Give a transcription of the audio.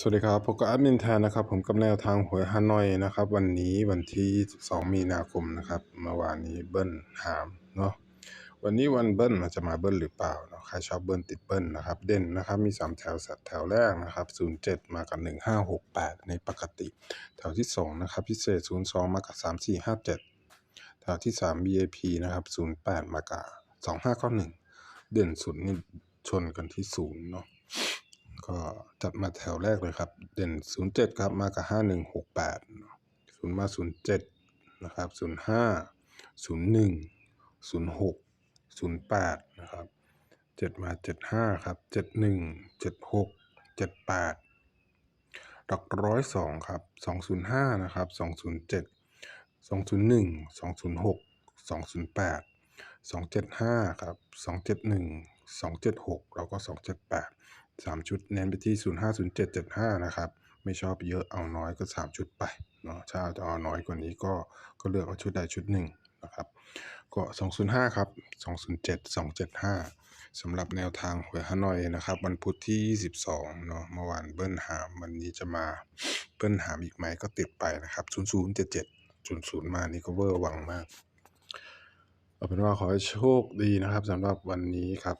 สวัสดีครับพบกับแอดมินแทนนะครับ ผมกับแนวทางหวยฮานอยนะครับ วันนี้วันที่22มีนาคมนะครับเมื่อวานนี้เบิ้ลหามเนาะวันนี้วันเบิ้ลมันจะมาเบิ้ลหรือเปล่าเนาะใครชอบเบิ้ลติดเบิ้ลนะครับ เด่นนะครับมี 3 แถวสัดแถวแรกนะครับ 07 มากับ 1568 ในปกติ แถวที่ 2 นะครับ พิเศษ 02 มากับ 3457 แถวที่3 VIP นะครับ 08 มากับ 2591 เด่นสุดนี่ชนกันที่ศูนย์เนาะ ก็จัดมาแถวแรกเลยครับ เด่น 07 ครับ มากับ 5168 0 มา 07 นะครับ 05 01 06 08 นะครับ 7 มา 75 ครับ 71 76 78หลักร้อยสองครับ 205 นะครับ 207 201 206 208 275 ครับ 271 276 แล้วก็ 278 3 ชุดเน้นไปที่ 05 07 75 นะครับ ไม่ชอบเยอะเอาน้อยก็ 3 ชุดไปเนาะถ้าจะเอาน้อยกว่านี้ก็ก็เลือกเอาชุดใดชุดหนึ่งนะครับก็205 ครับ 207 275สำหรับแนวทางหวยฮานอยนะครับ วันพุธที่ 22 เนาะเมื่อวานเบิ้ลหามวันนี้จะมาเบิ้ลหามอีกไหมก็ติดไปนะครับ 0077 00 มานี่ก็เวอร์วังมากเอาเป็นว่าขอให้โชคดีนะครับสำหรับวันนี้ครับ